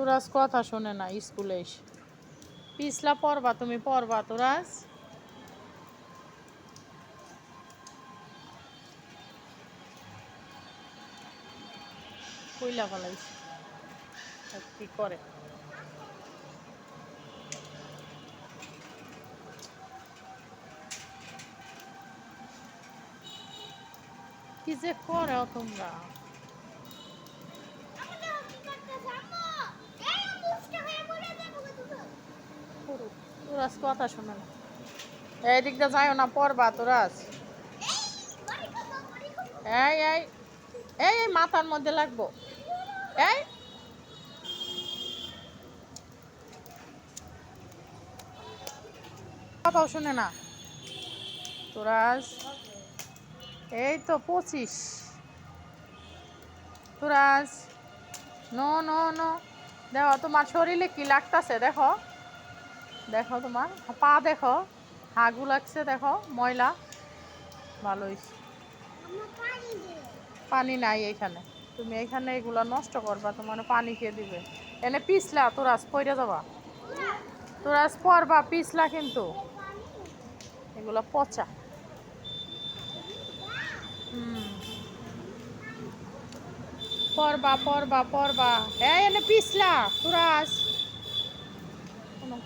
তোরাজ কথা শোনে না স্কুলে এসে। পিছলা পড়বা, তুমি পড়বা তোরাজ। কইলা ফেলাইছে কি করে? কি যে করে তোমরা? করুক। কথা শোনে না। এই দিকটা না, পড়বা তোরাজ এই এই এই এই মাথার মধ্যে লাগবো। এই। কথাও শুনে না। তোরাজ এই তো পঁচিশ। তোরাজ নো নো নো। দেখো, তোমার শরীরে কি লাগতাছে, দেখো। দেখো তোমার, পা দেখো, হাগু লাগছে দেখো, ময়লা। ভালো হয়েছে পানি নাই এখানে তুমি এখানে এগুলো নষ্ট করবা, তোমার পানি খেয়ে দিবে। এনে পিছলা তোরাজ পইরা যাবা। তোরাজ পরবা পিছলা কিন্তু। এগুলো পচা। হুম। পরবা পরবা পরবা। এই এনে পিছলা তোরাজ কোনো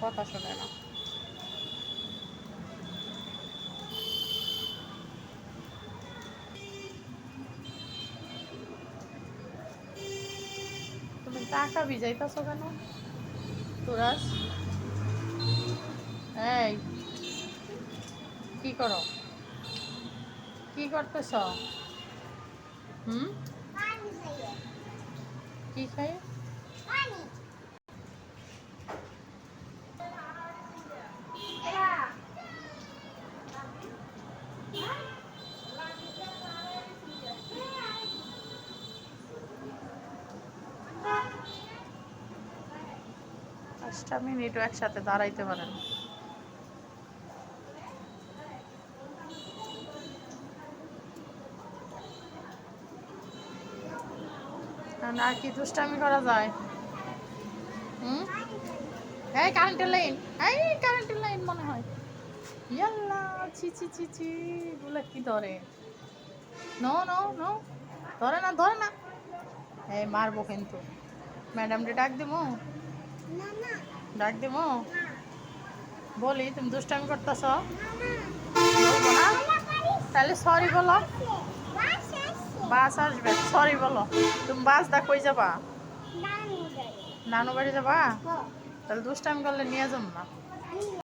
কথা শোনে না তুমি টাকা ভিজাইতেছো কেন? তোরাস? এই, কি করো? কি করতেছ? হুম? কি খাই? পাঁচটা মিনিটও একসাথে দাঁড়াইতে পারেন। আর কি দুষ্টামি করা যায়? হুম? এই কারেন্টের লাইন এই কারেন্টের লাইন মনে হয়। ইয়াল্লা, ছি ছি ছি ছি, এগুলো কি ধরে? নো নো নো ধরে না ধরে না। এই মারবো কিন্তু। ম্যাডামকে ডাক দিবো ডাক দিবো? বলি তুমি দুষ্টামি করতেছ? তাহলে সরি বলো। বাস আসবে সরি বলো। তুমি বাস দা কই যাবা? নানু বাড়ি। যাবা? তাহলে দুষ্টামি করলে নিয়ে যাব না।